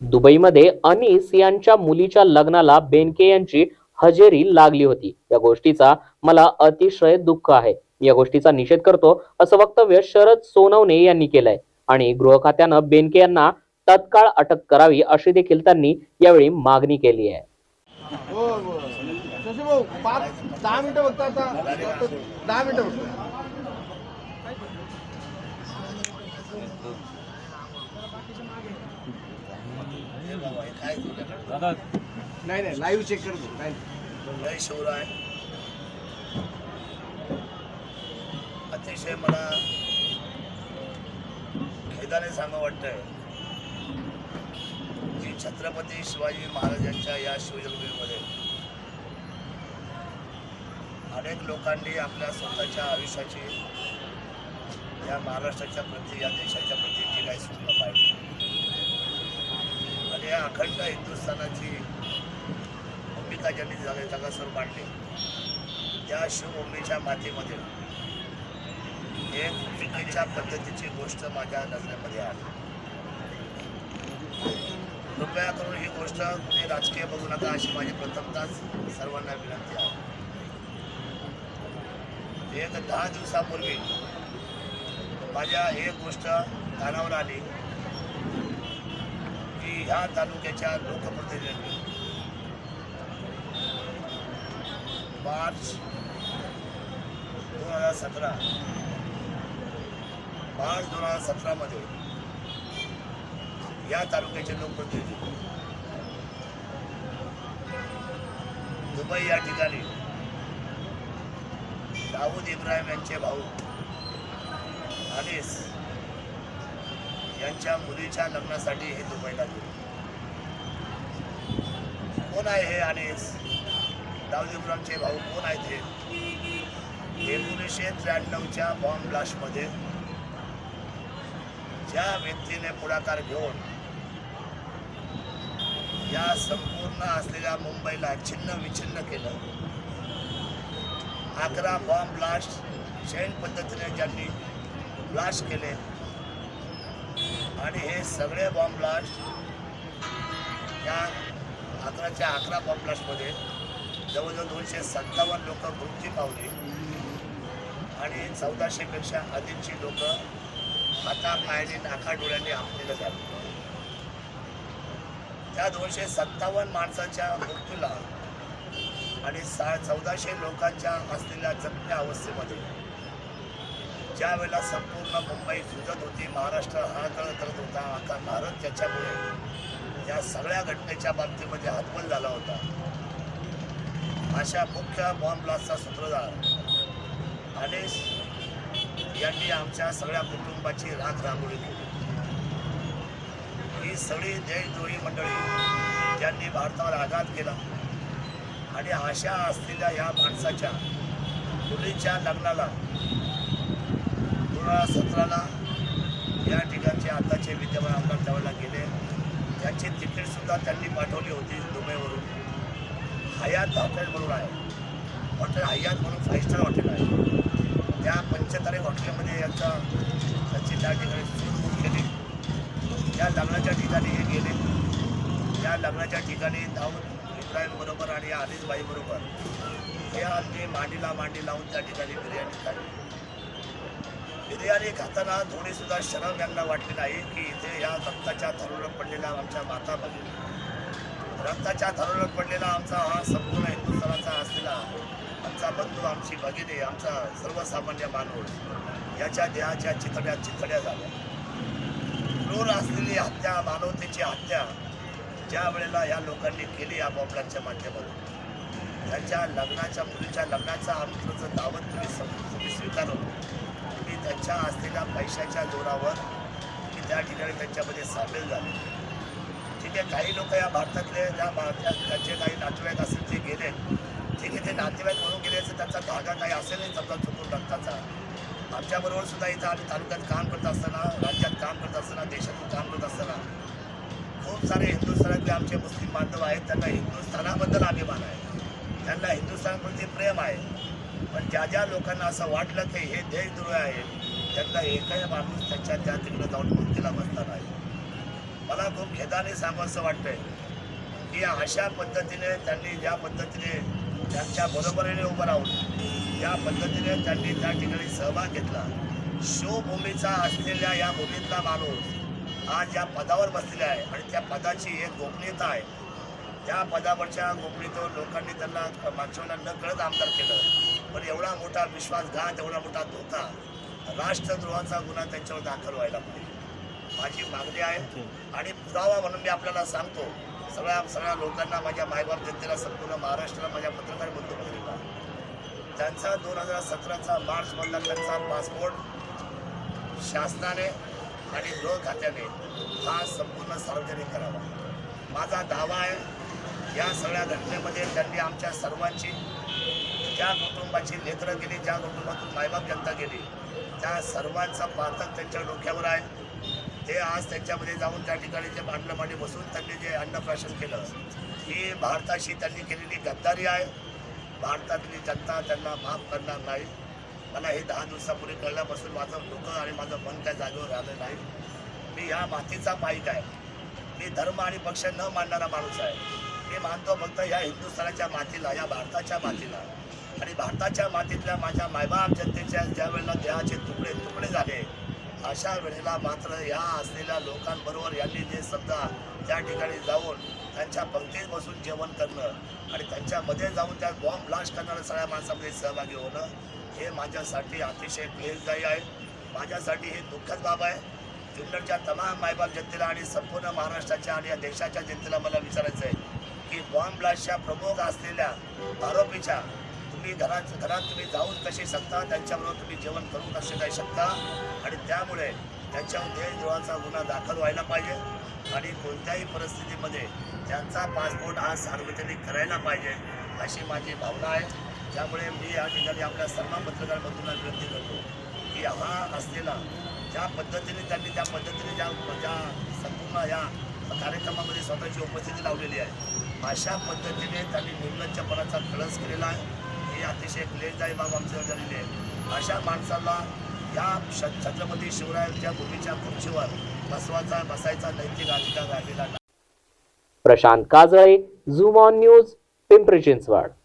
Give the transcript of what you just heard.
दुबईमध्ये अनीस यांच्या मुलीच्या लग्नाला बेनके यांची हजेरी लागली होती. या गोष्टीचा मला अतिशय दुःख आहे. या गोष्टीचा निषेध करतो असं वक्तव्य शरद सोनवणे यांनी केलंय. आणि गृह खात्यानं बेनके यांना तत्काळ अटक करावी अशी देखील त्यांनी यावेळी मागणी केली आहे. हो, हो. दहा मिनिटं दहा मिनिटं फक्त नाही नाही लाईव्ह चेक करतो काय नाही. जय शिवराय अतिशय मला खेदाने सांगा वाटतंय. की छत्रपती शिवाजी महाराजांच्या या शिवजन्मभूमीमध्ये अनेक लोकांनी आपल्या स्वतःच्या आयुष्याची या महाराष्ट्राच्या प्रती या देशाच्या प्रती जी काही स्वप्न पाहिली आणि या अखंड हिंदुस्थानाची भूमिका ज्यांनी झाले जगासर मांडली. त्या शिवभूमीच्या मातीमध्ये एक चुकीच्या पद्धतीची गोष्ट माझ्या नजरेमध्ये आली कृपया करून ही गोष्ट कुणी राजकीय बघू नका अशी माझी प्रथमताच सर्वांना विनंती आहे. एक दहा दिवसापूर्वी माझ्या एक गोष्ट कानावर आली. ह्या तालुक्याच्या लोकप्रतिनिधींनी मार्च दोन हजार सतरा. मार्च दोन हजार सतरामध्ये या तालुक्याचे लोकप्रतिनिधी. दुबई या ठिकाणी दाऊद इब्राहिम यांचे भाऊ. अनिस त्यांच्या मुलीच्या लग्नासाठी हे दुबईला गेले. कोण आहे हे आणि दाऊद भाऊ कोण आहेत हे? एकोणीसशे त्र्याण्णवच्या बॉम्ब ब्लास्टमध्ये ज्या व्यक्तीने पुढाकार घेऊन या संपूर्ण असलेल्या मुंबईला छिन्न विछिन्न केलं अकरा बॉम्ब ब्लास्ट शैन पद्धतीने ज्यांनी ब्लास्ट केले आणि हे सगळे बॉम्ब ब्लास्ट या अकराच्या अकरा बॉम्ब ब्लास्टमध्ये जवळजवळ दोनशे सत्तावन्न लोक मृत्यू पावली. आणि चौदाशेपेक्षा अधिकची लोक हाता पायाने नाका डोळ्यांनी आपलेलं झालं. त्या दोनशे सत्तावन्न माणसाच्या मृत्यूला आणि सा चौदाशे लोकांच्या असलेल्या जखमी अवस्थेमध्ये ज्या वेळेला संपूर्ण मुंबई झुजत होती महाराष्ट्र हाहाकार करत होता आता भारत त्याच्यामुळे या सगळ्या घटनेच्या बाबतीमध्ये हातबल झाला होता. अशा मुख्य बॉम्ब ब्लास्टचा सूत्रधार आदेश यांनी आमच्या सगळ्या कुटुंबाची राख रांगोळी केली ही सगळी देशद्रोही मंडळी ज्यांनी भारतावर आघात केला आणि आशा असलेल्या या माणसाच्या मुलीच्या लग्नाला सोळा सतराला या ठिकाणचे आताचे विद्यमान आमदार त्यावेळेला गेले. त्याची तिकीटसुद्धा त्यांनी पाठवली होती दुबईवरून. हयात हॉटेल म्हणून आहे. हॉटेल हयात म्हणून फाईव्ह स्टार हॉटेल आहे. त्या पंचतारे हॉटेलमध्ये यांचा त्यांची त्या ठिकाणी सूट केली. त्या लग्नाच्या ठिकाणी हे गेले. त्या लग्नाच्या ठिकाणी दाऊद इब्राहिमबरोबर आणि अनिसबाई हे आम्ही मांडीला मांडी लावून त्या ठिकाणी बिर्याणी खाली. बिर्याणी खाताना थोडीसुद्धा शरम यांना वाटली नाही की इथे या रक्ताच्या थरोडत पडलेल्या आमच्या माता भगिनी रक्ताच्या थरोडत पडलेला आमचा हा संपूर्ण हिंदुस्थानाचा असलेला आमचा बंधू आमची भगिनी आमचा सर्वसामान्य माणूस याच्या देहाच्या चितड्या चितड्या झाल्या. क्रूर असलेली हत्या मानवतेची हत्या ज्या वेळेला या लोकांनी केली या माध्यमातून. त्यांच्या लग्नाच्या मुलीच्या लग्नाचा आमचं दावत तुम्ही सम- तुम्ही स्वीकारलं तुम्ही त्यांच्या असलेल्या पैशाच्या जोरावर तुम्ही त्या ठिकाणी त्यांच्यामध्ये सामील झाले. ठीक आहे काही लोक या भारतातले ज्या भारतात त्यांचे काही नातेवाईक असेल ते गेले ठीक आहे ते नातेवाईक म्हणून गेले असेल त्यांचा धागा काही असेल नाही समजा चुकून रक्ताचा आमच्याबरोबर सुद्धा इथं आम्ही तालुक्यात काम करत असताना राज्यात काम करत असताना देशातून काम करत असताना खूप सारे हिंदुस्थानातले आमचे मुस्लिम बांधव आहेत त्यांना हिंदुस्थानाबद्दल अभिमान आहे. त्यांना हिंदुस्थानाप्रती प्रेम आहे. पण ज्या ज्या लोकांना असं वाटलं की हे देशद्रोह आहे त्यांना एकही माणूस त्यांच्या त्या तिकडे जाऊन मूर्तीला बसला नाही. मला खूप खेदाने सांगावंसं वाटतंय की अशा पद्धतीने त्यांनी ज्या पद्धतीने त्यांच्या बरोबरीने उभं राहून ज्या पद्धतीने त्यांनी त्या ठिकाणी सहभाग घेतला शिवभूमीचा असलेल्या या भूमीतला माणूस आज या पदावर बसलेला आहे आणि त्या पदाची एक गोपनीयता आहे. त्या पदावरच्या गोपनीयतेवर लोकांनी त्यांना मागच्या न कळत आमदार केलं. पण एवढा मोठा विश्वासघात एवढा मोठा धोका राष्ट्रद्रोहाचा गुन्हा त्यांच्यावर दाखल व्हायला पाहिजे. माझी मागणी आहे आणि पुरावा म्हणून मी आपल्याला सांगतो सगळ्या सगळ्या लोकांना माझ्या मायबाप जनतेला संपूर्ण महाराष्ट्राला माझ्या पत्रकार बंधू भगिनींना त्यांचा दोन हजार सतराचा मार्चमधला त्यांचा पासपोर्ट शासनाने आणि गृह खात्याने हा संपूर्ण सार्वजनिक करावा. माझा दावा आहे या सगळ्या घटनेमध्ये त्यांनी आमच्या सर्वांची ज्या कुटुंबाची लेकरं गेली ज्या कुटुंबातून मायबाप जनता गेली त्या सर्वांचा पातक त्यांच्या डोक्यावर आहे. ते आज त्यांच्यामध्ये जाऊन त्या ठिकाणी जे भांडणं मांडी बसून त्यांनी जे अन्नप्राशन केलं ही भारताशी त्यांनी केलेली गद्दारी आहे. भारतातली जनता त्यांना माफ करणार नाही. मला हे दहा दिवसापूर्वी कळल्यापासून माझं डोकं आणि माझं मन काय जागेवर राहिलं नाही. मी ह्या मातीचा पाईक आहे. मी धर्म आणि पक्ष न मानणारा माणूस आहे. मी मानतो फक्त या हिंदुस्थानाच्या मातीला या भारताच्या मातीला. आणि भारताच्या मातीतल्या माझ्या मायबाप जनतेच्या ज्या वेळेला देहाचे तुकडे तुकडे झाले अशा वेळेला मात्र या असलेल्या लोकांबरोबर यांनी जे समजा त्या ठिकाणी जाऊन त्यांच्या पंक्तीत बसून जेवण करणं आणि त्यांच्यामध्ये जाऊन त्या बॉम्ब ब्लास्ट करणाऱ्या सगळ्या माणसामध्ये सहभागी होणं हे माझ्यासाठी अतिशय क्लेशदायी आहे. माझ्यासाठी हे दुःखद बाब आहे. जुन्नरच्या तमाम मायबाप जनतेला आणि संपूर्ण महाराष्ट्राच्या आणि या देशाच्या जनतेला मला विचारायचं आहे की बॉम्ब ब्लास्टच्या प्रमुख असलेल्या आरोपीच्या तुम्ही घरात घरात तुम्ही जाऊन कसे शकता? त्यांच्याबरोबर तुम्ही जेवण करून कसे काय शकता? आणि त्यामुळे त्यांच्यावर देशद्रोहाचा गुन्हा दाखल व्हायला पाहिजे. आणि कोणत्याही परिस्थितीमध्ये त्यांचा पासपोर्ट हा सार्वजनिक करायला पाहिजे अशी माझी भावना आहे. त्यामुळे मी या ठिकाणी आपल्या सर्व पत्रकार बंधूंना विनंती करतो की हा असलेला ज्या पद्धतीने त्यांनी त्या पद्धतीने ज्या ज्या संपूर्ण या कार्यक्रमामध्ये स्वतःची उपस्थिती लावलेली आहे अशा पद्धतीने त्यांनी निर्लज्जपणाचा कळस केलेला आहे. हे अतिशय क्लेशदायी बाब आमच्यावर झालेली आहे. अशा माणसाला या श- छत्रपती शिवरायांच्या भूमीच्या खुर्चीवर बसवाचा बसायचा नैतिक अधिकार राहिलेला नाही. Prashant Kajale zoom on news Pimpri Chinchwad.